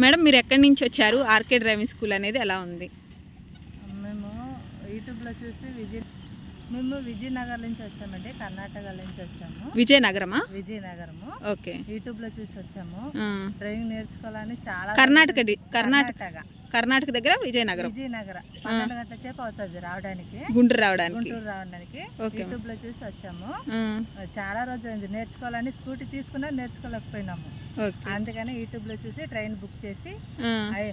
Madam మీరు ఎక్కడి నుంచి వచ్చారు? ఆర్కే డ్రైవింగ్ స్కూల్ అనేది ఎలా ఉంది? మేము యూట్యూబ్లో చూసి విజయ్ మేము విజయనగర్ నుంచి వచ్చామండి కర్ణాటక నుంచి వచ్చాము. విజయనగరమా? విజయనగరము. ఓకే. యూట్యూబ్లో చూసి వచ్చాము. డ్రైవింగ్ నేర్చుకోవాలని చాలా కర్ణాటక కర్ణాటక కర్ణాటక. దగ్గర విజయనగరం? విజయనగర. పన్నెండు గంటల సేపు అవుతుంది రావడానికి. గుంటూరు రావడానికి. గుంటూరు రావడానికి. ఓకే. యూట్యూబ్లో చూసి వచ్చాము. చాలా రోజులైంది. నేర్చుకోవాలని స్కూటీ తీసుకున్నా నేర్చుకోలేకపోయినాము. అందుకని యూట్యూబ్లో చూసి ట్రైన్ బుక్ చేసి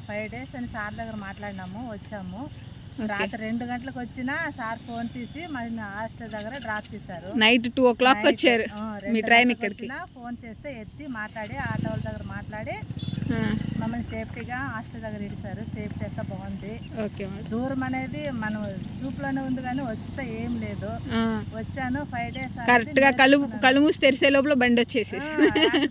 ఫైవ్ డేస్ అని సార్ దగ్గర మాట్లాడినాము వచ్చాము. రాత్రి రెండు గంటలకు వచ్చినా సార్ ఫోన్ తీసి మరి హాస్టల్ దగ్గర డ్రాప్ చేశారు. నైట్ టూ ఓ క్లాక్ వచ్చారు మీ ట్రైన్ ఇక్కడికి. ఫోన్ చేస్తే ఎత్తి మాట్లాడి ఆటో వాళ్ళ దగ్గర మాట్లాడి మమ్మల్ని సేఫ్టీగా హాస్టల్ దగ్గర ఇడిచారు సేఫ్టీ అంతా బాగుంది. దూరం అనేది మనం చూపులోనే ఉంది కానీ వచ్చితే ఏం లేదు. వచ్చాను ఫైవ్ డేస్ కరెక్ట్గా కళ్ళు కళ్ళు మూసి తెరిసే లోపల బండి వచ్చేసేసి.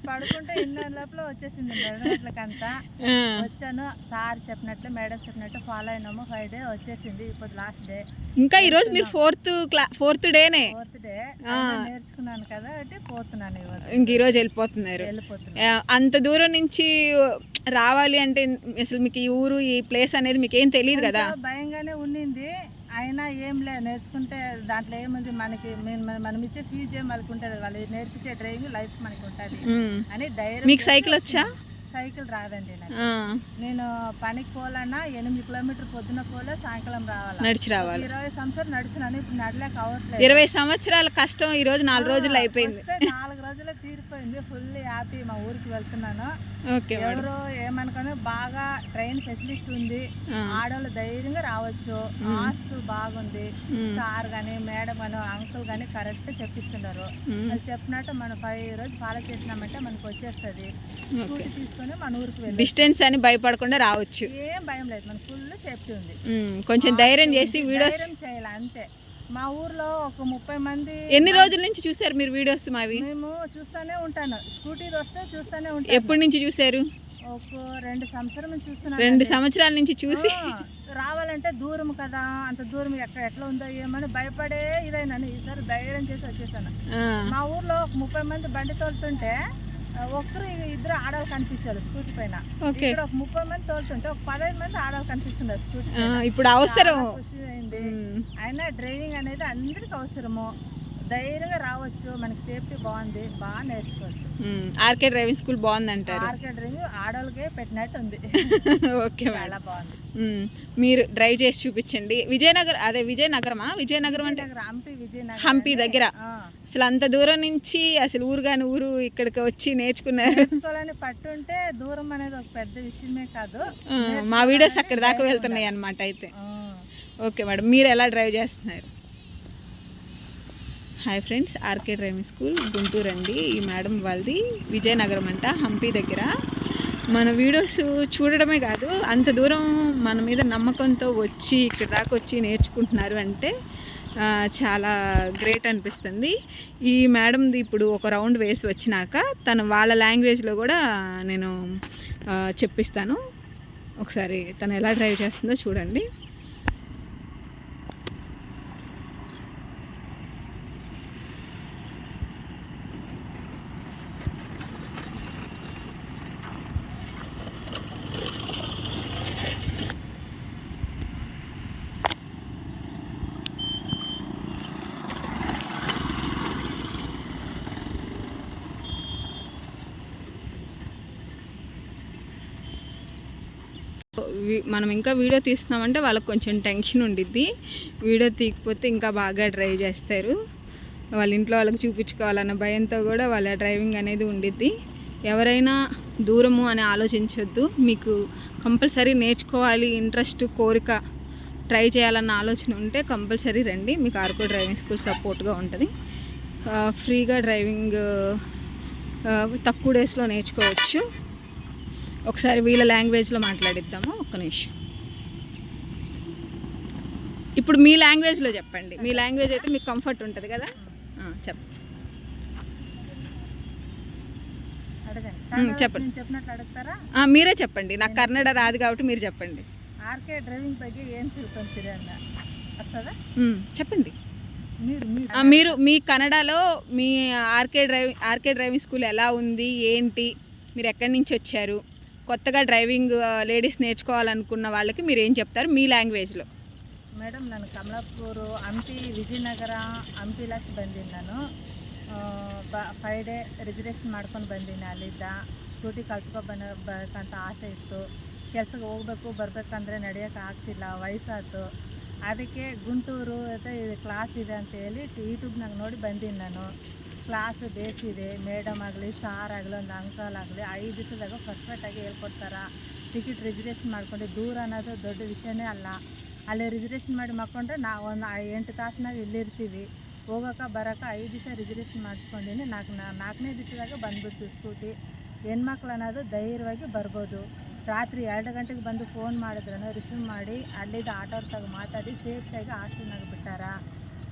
పడుకుంటే ఇన్న లోపల వచ్చేసింది గంటలకంతా ఆ, వచ్చాను సార్ చెప్పినట్లు మేడం చెప్పినట్టు ఫాలో అయినాము ఫైవ్ డే వచ్చేసింది ఇప్పుడు లాస్ట్ డే ఇంకా ఈ రోజు మీరు ఫోర్త్ క్లా ఫోర్త్ డేనే ఫోర్త్ డే. నేర్చుకున్నాను కదా అంటే పోతున్నాను ఇంక ఈ రోజు వెళ్ళిపోతున్నారు. అంత దూరం నుంచి రావాలి అంటే అసలు మీకు ఈ ఊరు ఈ ప్లేస్ అనేది మీకు ఏం తెలియదు కదా? భయంగానే ఉండింది. అయినా ఏం లే నేర్చుకుంటే దాంట్లో ఏముంది? మనకి మన- ఇచ్చే ఫీజు ఏం వాళ్ళకి ఉంటుంది? వాళ్ళు నేర్పించే డ్రైవింగ్ లైఫ్ మనకి ఉంటుంది. అని ధైర్యం మీకు సైకిల్ వచ్చా? సైకిల్ రాదండి నేను పనికి పోవాలన్నా ఎనిమిది కిలోమీటర్ పొద్దున పోలే సాయంకాలం రావాలా. నడిచి రావాలి. ఇరవై సంవత్సరాలు నడిచినాను ఇప్పుడు నడలేక అవ్వట్లేదు. ఇరవై సంవత్సరాల కష్టం ఈ రోజు నాలుగు రోజులు అయిపోయింది. నాలుగు రోజుల్లో తీరిపోయింది ఫుల్ హ్యాపీ మా ఊరికి వెళ్తున్నాను. ఎవరు ఏమనుకోని బాగా ట్రైన్ ఫెసిలిటీ ఉంది. ఆడవాళ్ళు ధైర్యంగా రావచ్చు. హాస్టల్ బాగుంది. సార్ కానీ మేడం కానీ అంకుల్ కానీ కరెక్ట్ చెప్పిస్తున్నారు. చెప్పినట్టు మనం ఫైవ్ రోజు ఫాలో చేసినామంటే మనకు వచ్చేస్తుంది. స్కూటీ మన ఊరికి డిస్టెన్స్ అని భయపడకుండా రావచ్చు. ఏం భయం లేదు మనకు ఫుల్ సేఫ్టీ ఉంది. కొంచెం ధైర్యం చేసి. వీడియోస్ చేయాలి అంతే. మా ఊర్లో ఒక ముప్పై మంది ఎన్ని రోజుల నుంచి చూసారు మీరు వీడియోస్ మావి? మేము చూస్తానే ఉంటాను. స్కూటీ వస్తే చూస్తానే ఉంటాను. ఎప్పటి నుంచి చూసారు? ఒక రెండు సంవత్సరం నుంచి చూస్తున్నాను రెండు. సంవత్సరాల నుంచి చూసి. రావాలంటే దూరం కదా అంత దూరం ఎక్కడ ఎట్లా ఉందో ఏమని భయపడే ఇదైనాను. ఈసారి ధైర్యం చేసి వచ్చేసాను. మా ఊర్లో ఒక ముప్పై మంది బండి తోలుతుంటే ఒక్కరు ఇద్దరు ఆడవాళ్ళు కనిపించారు స్కూటీ పైన. ఇక్కడ ఒక ముప్పై మంది తోలుతుంటే ఒక పదహైదు మంది ఆడవాళ్ళు కనిపిస్తున్నారు స్కూటీ ఇప్పుడు అవసరం అయినా డ్రైవింగ్ అనేది అందరికి అవసరము. ధైర్యంగా రావచ్చు. మనకి సేఫ్టీ బాగుంది. బాగా నేర్చుకోవచ్చు. ఆర్కే డ్రైవింగ్ స్కూల్ బాగుందంటారు. ఆర్కే డ్రైవింగ్ ఆడవాళ్ళకే పెట్టినట్టు ఉంది. ఓకే చాలా బాగుంది. మీరు డ్రైవ్ చేసి చూపించండి. విజయనగర్ అదే విజయనగరమా? విజయనగరం అంటే హంపి విజయనగరం. హంపి దగ్గర. అసలు అంత దూరం నుంచి అసలు ఊరు కాని ఊరు ఇక్కడికి వచ్చి నేర్చుకున్నారు. నేర్చుకోవాలని పట్టుంటే దూరం అనేది ఒక పెద్ద విషయమే కాదు. మా వీడియోస్ అక్కడ దాకా వెళ్తున్నాయి అన్నమాట అయితే. Okay madam. మీరు ఎలా డ్రైవ్ చేస్తున్నారు? Hi friends RK driving school Guntur అండి. ఈ మేడం వాళ్ళది విజయనగరం అంట హంపి దగ్గర. మన వీడియోస్ చూడడమే కాదు అంత దూరం మన మీద నమ్మకంతో వచ్చి ఇక్కడ దాకా వచ్చి నేర్చుకుంటున్నారు అంటే చాలా గ్రేట్ అనిపిస్తుంది. ఈ మేడంది ఇప్పుడు ఒక రౌండ్ వేసి వచ్చినాక తను వాళ్ళ లాంగ్వేజ్లో కూడా నేను చెప్పిస్తాను. ఒకసారి తను ఎలా డ్రైవ్ చేస్తుందో చూడండి. మనం ఇంకా వీడియో తీస్తున్నామంటే వాళ్ళకి కొంచెం టెన్షన్ ఉండిద్ది. వీడియో తీయకపోతే ఇంకా బాగా డ్రైవ్ చేస్తారు. వాళ్ళ ఇంట్లో వాళ్ళకి చూపించుకోవాలన్న భయంతో కూడా వాళ్ళ డ్రైవింగ్ అనేది ఉండిద్ది. ఎవరైనా దూరము అని ఆలోచించొద్దు. మీకు కంపల్సరీ నేర్చుకోవాలి ఇంట్రెస్ట్ కోరిక ట్రై చేయాలన్న ఆలోచన ఉంటే కంపల్సరీ రండి. మీకు ఆర్కో డ్రైవింగ్ స్కూల్ సపోర్ట్గా ఉంటుంది. ఫ్రీగా డ్రైవింగ్ తక్కువ డేస్లో నేర్చుకోవచ్చు. ఒకసారి వీళ్ళ లాంగ్వేజ్లో మాట్లాడిద్దాము ఒక్క నిమిషం ఇప్పుడు మీ లాంగ్వేజ్లో చెప్పండి మీ లాంగ్వేజ్ అయితే మీకు కంఫర్ట్ ఉంటుంది కదా ఆ, చెప్ప అడగండి ఉమ్, కన్నడ చెప్పండి. నేను చెప్పినట్లు అడుగుతారా ఆ, మీరే చెప్పండి నాకు కన్నడ రాదు కాబట్టి మీరు చెప్పండి ఆర్కే డ్రైవింగ్ ಬಗ್ಗೆ ಏನು ತಿಳ್ಕೊಂತೀರಿ ಅನ್ನ వస్తుందా ఉమ్, చెప్పండి మీరు మీరు ఆ, మీరు మీ కన్నడలో మీ RK driving RK driving school ఎలా ఉంది ఏంటి మీరు ఎక్కడి నుంచి వచ్చారు కొత్తగా డ్రైవింగ్ లేడీస్ నేర్చుకోవాలనుకున్న వాళ్ళకి మీరు ఏం చెప్తారు మీ లాంగ్వేజ్లో ಮೇಡಮ್ ನಾನು ಕಮಲಾಪುರ ಹಂಪಿ ವಿಜಯನಗರ ಹಂಪಿಲಸ್ ಬಂದೀನಿ ನಾನು ಆ, ಬ ಫೈವ್ ಡೇ ರಿಸರ್ವೇಷನ್ ಮಾಡ್ಕೊಂಡು ಬಂದೀನಿ ಅಲ್ಲಿದ್ದ ಸ್ಕೂಟಿ ಕಲ್ತ್ಕೊ ಬನ್ನ ಬೇಕಂತ ಆಸೆ ಇತ್ತು ಕೆಲ್ಸಕ್ಕೆ ಹೋಗ್ಬೇಕು ಬರಬೇಕಂದ್ರೆ ನಡೆಯೋಕೆ ಆಗ್ತಿಲ್ಲ ವಯಸ್ಸಾಯ್ತು ಅದಕ್ಕೆ ಗುಂಟೂರು ಮತ್ತು ಇದು ಕ್ಲಾಸ್ ಇದೆ ಅಂತ ಹೇಳಿ ಯೂಟ್ಯೂಬ್ನಾಗ ನೋಡಿ ಬಂದೀನಿ ನಾನು ಕ್ಲಾಸ್ ಬೇಸಿದೆ ಮೇಡಮ್ ಆಗಲಿ ಸಾರ್ ಆಗಲಿ, ಒಂದು ಅಂಕಲ್ ಆಗಲಿ, ಐದು ದಿವಸದಾಗ ಪರ್ಫೆಕ್ಟಾಗಿ ಹೇಳ್ಕೊಡ್ತಾರೆ. ಟಿಕೆಟ್ ರಿಸರ್ವೇಷನ್ ಮಾಡ್ಕೊಂಡು ದೂರ ಅನ್ನೋದು ದೊಡ್ಡ ವಿಷಯನೇ ಅಲ್ಲ. ಅಲ್ಲಿ ರಿಸರ್ವೇಷನ್ ಮಾಡಿ ಮಾಡ್ಕೊಂಡ್ರೆ ನಾವು ಒಂದು ಎಂಟು ತಾಸಿನಾಗ ಇಲ್ಲಿರ್ತೀವಿ ಹೋಗೋಕೆ ಬರೋಕೆ ಐದು ದಿವಸ ರಿಸರ್ವೇಷನ್ ಮಾಡಿಸ್ಕೊಂಡಿನಿ. ನಾಲ್ಕು ನಾಲ್ಕನೇ ದಿವಸದಾಗ ಬಂದ್ಬಿಡ್ತು ಸ್ಕೂಟಿ ಹೆಣ್ಮಕ್ಳು ಅನ್ನೋದು ಧೈರ್ಯವಾಗಿ ಬರ್ಬೋದು. ರಾತ್ರಿ ಎರಡು ಗಂಟೆಗೆ ಬಂದು ಫೋನ್ ಮಾಡಿದ್ರೂ ರಿಸೀವ್ ಮಾಡಿ, ಅಲ್ಲಿದ್ದ ಆಟೋರ್ ತಗ ಮಾತಾಡಿ ಸೇಫ್ಟಿಯಾಗಿ ಹಾಸ್ಟೆಲ್ನಾಗ ಬಿಟ್ಟಾರ.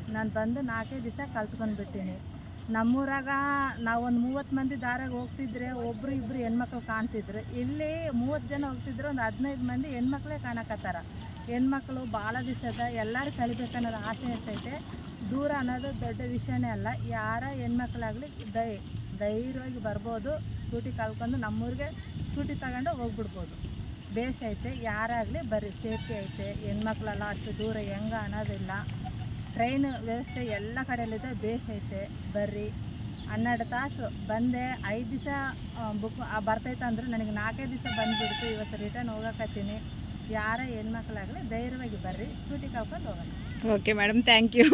ನಾನು ಬಂದು ನಾಲ್ಕೇ ದಿವಸ ಕಲ್ತ್ಕೊಂಡು ಬಿಟ್ಟಿನಿ ನಮ್ಮೂರಾಗ ನಾವು ಒಂದು ಮೂವತ್ತು ಮಂದಿ ದಾರಾಗ ಹೋಗ್ತಿದ್ರೆ ಒಬ್ಬರು ಇಬ್ಬರು ಹೆಣ್ಮಕ್ಳು ಕಾಣ್ತಿದ್ರು. ಇಲ್ಲಿ ಮೂವತ್ತು ಜನ ಹೋಗ್ತಿದ್ರು ಒಂದು ಹದಿನೈದು ಮಂದಿ ಹೆಣ್ಮಕ್ಳೇ ಕಾಣಕತ್ತಾರ. ಹೆಣ್ಮಕ್ಳು ಭಾಳ ದಿವಸದ ಎಲ್ಲರೂ ಕಲಿಬೇಕನ್ನೋದು ಆಸೆ ಇರ್ತೈತೆ. ದೂರ ಅನ್ನೋದು ದೊಡ್ಡ ವಿಷಯನೇ ಅಲ್ಲ. ಯಾರ ಹೆಣ್ಮಕ್ಳಾಗಲಿ ದೈ ಧೈರ್ಯವಾಗಿ ಬರ್ಬೋದು. ಸ್ಕೂಟಿ ಕಲ್ಕೊಂಡು ನಮ್ಮೂರಿಗೆ ಸ್ಕೂಟಿ ತಗೊಂಡು ಹೋಗ್ಬಿಡ್ಬೋದು. ಬೇಷ್ ಐತೆ, ಯಾರಾಗಲಿ ಬರ್ರಿ, ಸೇಫ್ಟಿ ಐತೆ. ಹೆಣ್ಮಕ್ಳೆಲ್ಲ ಅಷ್ಟು ದೂರ ಹೆಂಗ ಅನ್ನೋದಿಲ್ಲ. ಟ್ರೈನ್ ವ್ಯವಸ್ಥೆ ಎಲ್ಲ ಕಡೆಯಲ್ಲಿದೆ, ಬೇಷ್ ಐತೆ, ಬರ್ರಿ. ಹನ್ನೆರಡು ತಾಸು ಬಂದೆ, ಐದು ದಿವಸ ಬುಕ್ ಬರ್ತೈತೆ ಅಂದ್ರೆ ನನಗೆ ನಾಲ್ಕೈದು ದಿವಸ ಬಂದುಬಿಡ್ತು, ಇವತ್ತು ರಿಟರ್ನ್ ಹೋಗಕತ್ತೀನಿ. ಯಾರ ಹೆಣ್ಮಕ್ಳಾಗಲಿ ಧೈರ್ಯವಾಗಿ ಬರ್ರಿ ಸ್ಕೂಟಿ ಕಲ್ಕೊಂಡು ಹೋಗೋಣ. Okay madam thank you